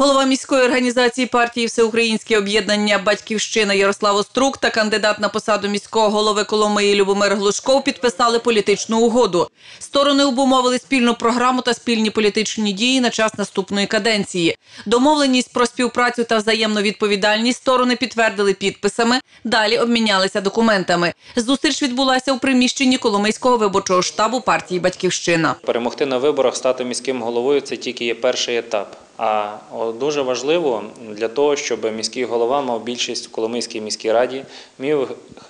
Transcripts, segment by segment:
Голова міської організації партії Всеукраїнське об'єднання Батьківщина Ярослав Острук та кандидат на посаду міського голови Коломиї Любомир Глушков підписали політичну угоду. Сторони обумовили спільну програму та спільні політичні дії на час наступної каденції. Домовленість про співпрацю та взаємну відповідальність сторони підтвердили підписами. Далі обмінялися документами. Зустріч відбулася у приміщенні Коломийського виборчого штабу партії Батьківщина. Перемогти на виборах, стати міським головою це тільки є перший етап. А дуже важливо для того, щоб міський голова мав більшість в Коломийській міській раді, міг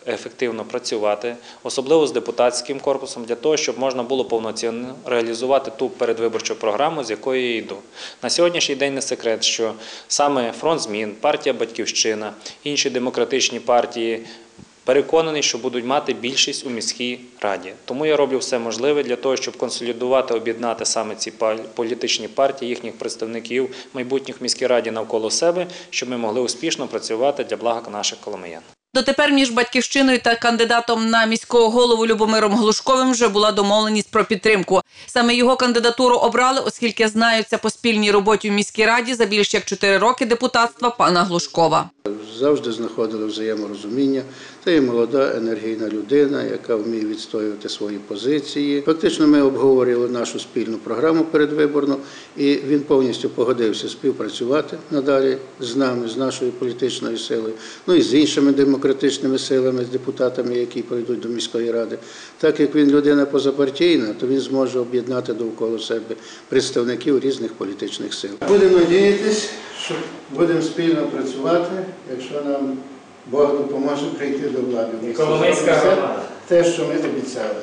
ефективно працювати, особливо з депутатським корпусом, для того, щоб можна було повноцінно реалізувати ту передвиборчу програму, з якої я йду. На сьогоднішній день не секрет, що саме фронт змін, партія Батьківщина, інші демократичні партії. Переконаний, що будуть мати більшість у міській раді. Тому я роблю все можливе для того, щоб консолідувати, об'єднати саме ці політичні партії, їхніх представників майбутніх міській раді навколо себе, щоб ми могли успішно працювати для блага наших коломиян. Дотепер між батьківщиною та кандидатом на міського голову Любомиром Глушковим вже була домовленість про підтримку. Саме його кандидатуру обрали, оскільки знаються по спільній роботі в міській раді за більш як 4 роки депутатства пана Глушкова. Завжди знаходили взаєморозуміння. Це є молода енергійна людина, яка вміє відстоювати свої позиції. Фактично, ми обговорили нашу спільну програму передвиборну, і він повністю погодився співпрацювати надалі з нами, з нашою політичною силою, ну і з іншими демократичними силами, з депутатами, які прийдуть до міської ради. Так як він людина позапартійна, то він зможе об'єднати довкола себе представників різних політичних сил. Будемо надіятися, що будемо спільно працювати, якщо нам Бог допоможе прийти до влади. Коломийська громада. Те, що ми обіцяли.